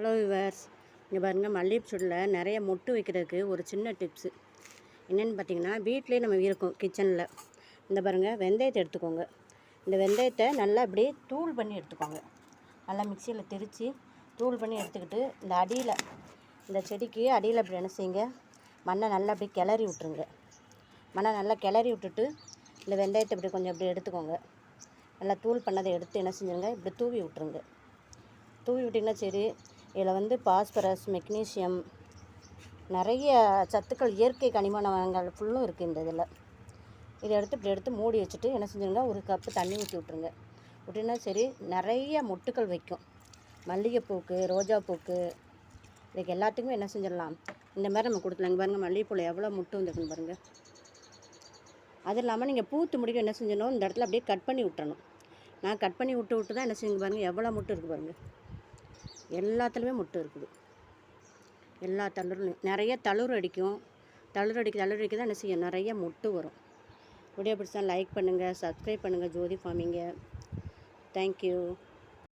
Hello viewers இங்கே பாருங்கள் மல்லிகைப்பூ செடியில் நிறைய மொட்டு வைக்கிறதுக்கு ஒரு சின்ன டிப்ஸு என்னென்னு பார்த்தீங்கன்னா வீட்டிலே நம்ம இருக்கும் கிச்சனில் இந்த பாருங்கள் வெந்தயத்தை எடுத்துக்கோங்க. இந்த வெந்தயத்தை நல்லா அப்படியே தூள் பண்ணி எடுத்துக்கோங்க. நல்லா மிக்சியில் திரித்து தூள் பண்ணி எடுத்துக்கிட்டு இந்த அடியில் இந்த செடிக்கு அடியில் இப்படி என்ன செய்யுங்க? மண்ணை நல்லா அப்படியே கிளறி விட்ருங்க மண்ணை நல்லா கிளறி விட்டுட்டு இந்த வெந்தயத்தை இப்படி கொஞ்சம் இப்படி எடுத்துக்கோங்க. நல்லா தூள் பண்ணதை எடுத்து என்ன செஞ்சுருங்க? இப்படி தூவி விட்ருங்க தூவி விட்டிங்கன்னா சரி இதில் வந்து பாஸ்பரஸ் மெக்னீஷியம் நிறைய சத்துக்கள் இயற்கை கனிமங்கள் ஃபுல்லும் இருக்குது இந்த இதில். இதை எடுத்து இப்படி எடுத்து மூடி வச்சுட்டு என்ன செஞ்சுருங்க? ஒரு கப்பு தண்ணி ஊற்றி விட்ருங்க விட்டுனா சரி நிறைய மொட்டுக்கள் வைக்கும். மல்லிகைப்பூக்கு ரோஜாப்பூக்கு இதுக்கு எல்லாத்துக்குமே என்ன செஞ்சிடலாம்? இந்த மாதிரி நம்ம கொடுக்கலாம் இங்கே பாருங்கள் மல்லிகைப்பூவில் எவ்வளோ முட்டு வந்துருக்குன்னு பாருங்கள் அது இல்லாமல் நீங்கள் பூத்து முடிக்க என்ன செஞ்சிடணும்? இந்த இடத்துல அப்படியே கட் பண்ணி விட்டுறணும். நான் கட் பண்ணி விட்டு விட்டு தான் என்ன செஞ்சு பாருங்கள் எவ்வளோ முட்டு இருக்குது பாருங்கள் எல்லாத்துலேயுமே முட்டு இருக்குது. எல்லா தளர்லையும் நிறைய தளிர் அடிக்கும். தளிர் அடிக்க தளிர் அடிக்க தான் என்ன செய்யும்? நிறைய முட்டு வரும். வீடியோ பிடிச்சா லைக் பண்ணுங்கள் சப்ஸ்கிரைப் பண்ணுங்கள் ஜோதி ஃபார்மிங்க. தேங்க்யூ